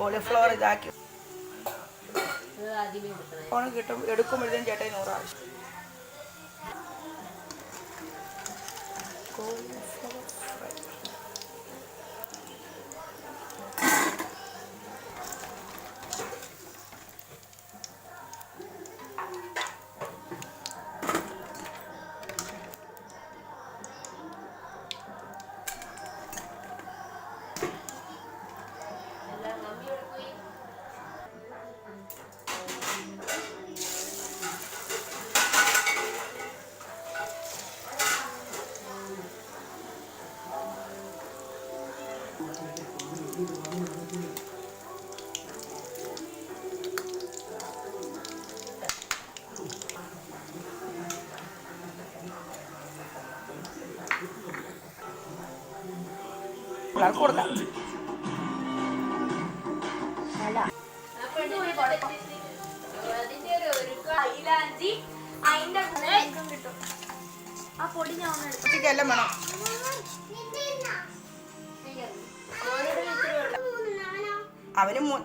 Cauliflower ഇതാക്കി. Phone കിട്ടും എടുക്കുമ്പോഴത്തേക്കും ചേട്ടായി നൂറാവശ്യം കോളിഫ്ലവർ കൊടുക്കാം. അതിന്റെ കിട്ടും ആ പൊടി ഞാൻ ഒന്ന് എടുത്തു വേണം. അവന് മൂ-